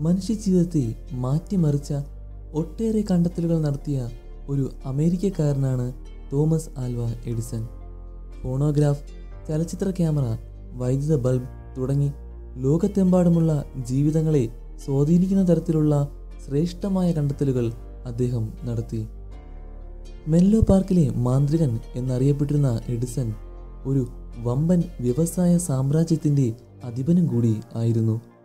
മനുഷ്യജീവിതത്തെ മാറ്റിമറിച്ച ഒട്ടേറെ കണ്ടെത്തലുകൾ നടത്തിയ ഒരു അമേരിക്കക്കാരനാണ് തോമസ് ആൽവ എഡിസൺ. ഫോണോഗ്രാഫ് ചലച്ചിത്ര ക്യാമറ വൈദ്യുത ബൾബ് തുടങ്ങി ലോകത്തെമ്പാടുമുള്ള ജീവിതങ്ങളെ സ്വാധീനിക്കുന്ന തരത്തിലുള്ള ശ്രേഷ്ഠമായ കണ്ടെത്തലുകൾ അദ്ദേഹം നടത്തി. മെല്ലോ പാർക്കിലെ മാന്ത്രികൻ എന്നറിയപ്പെട്ടിരുന്ന എഡിസൺ ഒരു വമ്പൻ വ്യവസായ സാമ്രാജ്യത്തിന്റെ അധിപനും കൂടി ആയിരുന്നു.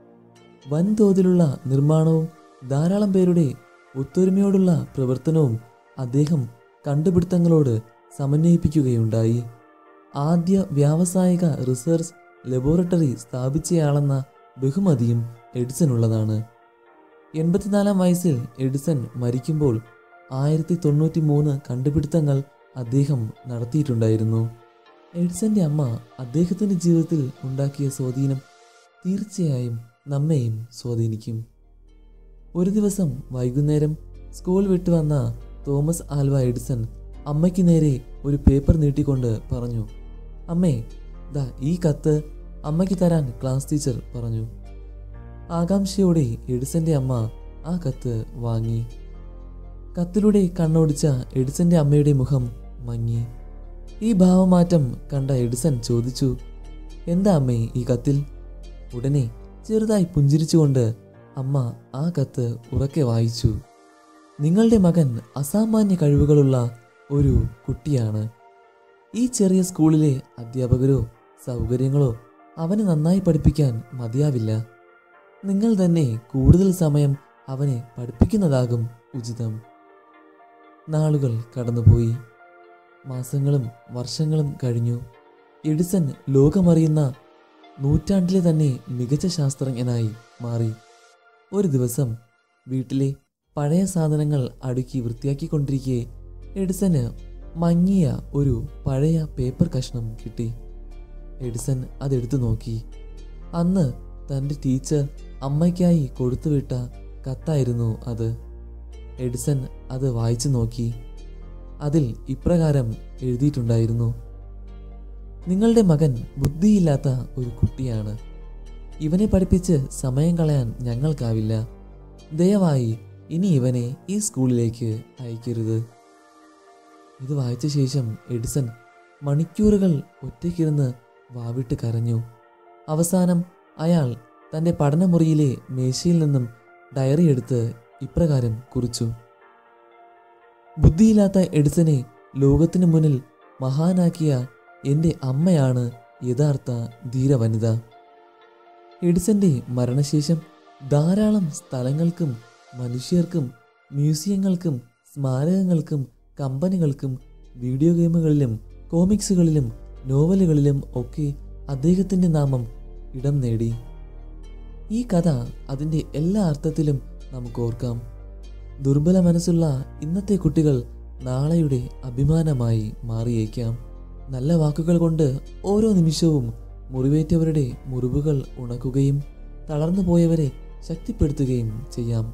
വൻതോതിലുള്ള നിർമ്മാണവും ധാരാളം പേരുടെ ഒത്തൊരുമയോടുള്ള പ്രവർത്തനവും അദ്ദേഹം കണ്ടുപിടുത്തങ്ങളോട് സമന്വയിപ്പിക്കുകയുണ്ടായി. ആദ്യ വ്യാവസായിക റിസർച്ച് ലബോറട്ടറി സ്ഥാപിച്ചയാളെന്ന ബഹുമതിയും എഡിസനുള്ളതാണ് എൺപത്തിനാലാം വയസ്സിൽ എഡിസൺ മരിക്കുമ്പോൾ ആയിരത്തി തൊണ്ണൂറ്റി മൂന്ന് കണ്ടുപിടുത്തങ്ങൾ അദ്ദേഹം നടത്തിയിട്ടുണ്ടായിരുന്നു. എഡിസന്റെ അമ്മ അദ്ദേഹത്തിന്റെ ജീവിതത്തിൽ ഉണ്ടാക്കിയ സ്വാധീനം തീർച്ചയായും നമ്മെയും സ്വാധീനിക്കും. ഒരു ദിവസം വൈകുന്നേരം സ്കൂൾ വിട്ടു വന്ന തോമസ് ആൽവ എഡിസൺ അമ്മയ്ക്ക് നേരെ ഒരു പേപ്പർ നീട്ടിക്കൊണ്ട് പറഞ്ഞു അമ്മേ ദാ ഈ കത്ത് അമ്മയ്ക്ക് തരാൻ ക്ലാസ് ടീച്ചർ പറഞ്ഞു. ആകാംക്ഷയോടെ എഡിസന്റെ അമ്മ ആ കത്ത് വാങ്ങി. കത്തിലൂടെ കണ്ണോടിച്ച എഡിസന്റെ അമ്മയുടെ മുഖം മങ്ങി. ഈ ഭാവമാറ്റം കണ്ട എഡിസൺ ചോദിച്ചു എന്താ അമ്മേ ഈ കത്തിൽ? ഉടനെ ചെറുതായി പുഞ്ചിരിച്ചുകൊണ്ട് അമ്മ ആ കത്ത് ഉറക്കെ വായിച്ചു. നിങ്ങളുടെ മകൻ അസാമാന്യ കഴിവുകളുള്ള ഒരു കുട്ടിയാണ്. ഈ ചെറിയ സ്കൂളിലെ അധ്യാപകരോ സൗകര്യങ്ങളോ അവനെ നന്നായി പഠിപ്പിക്കാൻ മതിയാവില്ല. നിങ്ങൾ തന്നെ കൂടുതൽ സമയം അവനെ പഠിപ്പിക്കുന്നതാകും ഉചിതം. നാളുകൾ കടന്നുപോയി. മാസങ്ങളും വർഷങ്ങളും കഴിഞ്ഞു. എഡിസൺ ലോകമറിയുന്ന നൂറ്റാണ്ടിലെ തന്നെ മികച്ച ശാസ്ത്രജ്ഞനായി മാറി. ഒരു ദിവസം വീട്ടിലെ പഴയ സാധനങ്ങൾ അടുക്കി വൃത്തിയാക്കിക്കൊണ്ടിരിക്കെ എഡിസന് മങ്ങിയ ഒരു പഴയ പേപ്പർ കഷ്ണം കിട്ടി. എഡിസൺ അതെടുത്തു നോക്കി. അന്ന് തന്റെ ടീച്ചർ അമ്മയ്ക്കായി കൊടുത്തുവിട്ട കത്തായിരുന്നു അത്. എഡിസൺ അത് വായിച്ചു നോക്കി. അതിൽ ഇപ്രകാരം എഴുതിയിട്ടുണ്ടായിരുന്നു. നിങ്ങളുടെ മകൻ ബുദ്ധിയില്ലാത്ത ഒരു കുട്ടിയാണ്. ഇവനെ പഠിപ്പിച്ച് സമയം കളയാൻ ഞങ്ങൾക്കാവില്ല. ദയവായി ഇനി ഇവനെ ഈ സ്കൂളിലേക്ക് അയക്കരുത്. ഇത് വായിച്ച ശേഷം എഡിസൺ മണിക്കൂറുകൾ ഒറ്റയ്ക്കിരുന്ന് വാവിട്ട് കരഞ്ഞു. അവസാനം അയാൾ തന്റെ പഠനമുറിയിലെ മേശയിൽ നിന്നും ഡയറി എടുത്ത് ഇപ്രകാരം കുറിച്ചു. ബുദ്ധിയില്ലാത്ത എഡിസനെ ലോകത്തിനു മുന്നിൽ മഹാനാക്കിയ എന്റെ അമ്മയാണ് യഥാർത്ഥ ധീരവനിത. എഡിസന്റെ മരണശേഷം ധാരാളം സ്ഥലങ്ങൾക്കും മനുഷ്യർക്കും മ്യൂസിയങ്ങൾക്കും സ്മാരകങ്ങൾക്കും കമ്പനികൾക്കും വീഡിയോ ഗെയിമുകളിലും കോമിക്സുകളിലും നോവലുകളിലും ഒക്കെ അദ്ദേഹത്തിന്റെ നാമം ഇടം നേടി. ഈ കഥ അതിന്റെ എല്ലാ അർത്ഥത്തിലും നമുക്ക് ഓർക്കാം. ദുർബല മനസ്സുള്ള ഇന്നത്തെ കുട്ടികൾ നാളെയുടെ അഭിമാനമായി മാറിയേക്കാം. നല്ല വാക്കുകൾ കൊണ്ട് ഓരോ നിമിഷവും മുറിവേറ്റവരുടെ മുറിവുകൾ ഉണക്കുകയും തളർന്നു പോയവരെ ശക്തിപ്പെടുത്തുകയും ചെയ്യാം.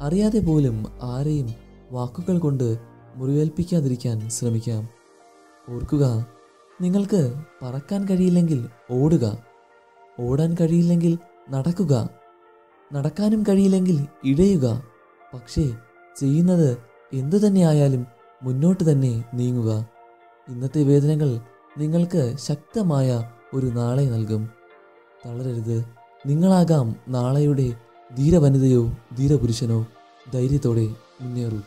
അറിയാതെ പോലും ആരെയും വാക്കുകൾ കൊണ്ട് മുറിവേൽപ്പിക്കാതിരിക്കാൻ ശ്രമിക്കാം. ഓർക്കുക നിങ്ങൾക്ക് പറക്കാൻ കഴിയില്ലെങ്കിൽ ഓടുക. ഓടാൻ കഴിയില്ലെങ്കിൽ നടക്കുക. നടക്കാനും കഴിയില്ലെങ്കിൽ ഇടയുക പക്ഷേ ചെയ്യുന്നത് എന്തു തന്നെയായാലും മുന്നോട്ട് തന്നെ നീങ്ങുക. ഇന്നത്തെ വേദനകൾ നിങ്ങൾക്ക് ശക്തമായ ഒരു നാളെ നൽകും. തളരരുത്. നിങ്ങളാകാം നാളെയുടെ ധീരവനിതയോ ധീരപുരുഷനോ. ധൈര്യത്തോടെ മുന്നേറൂ.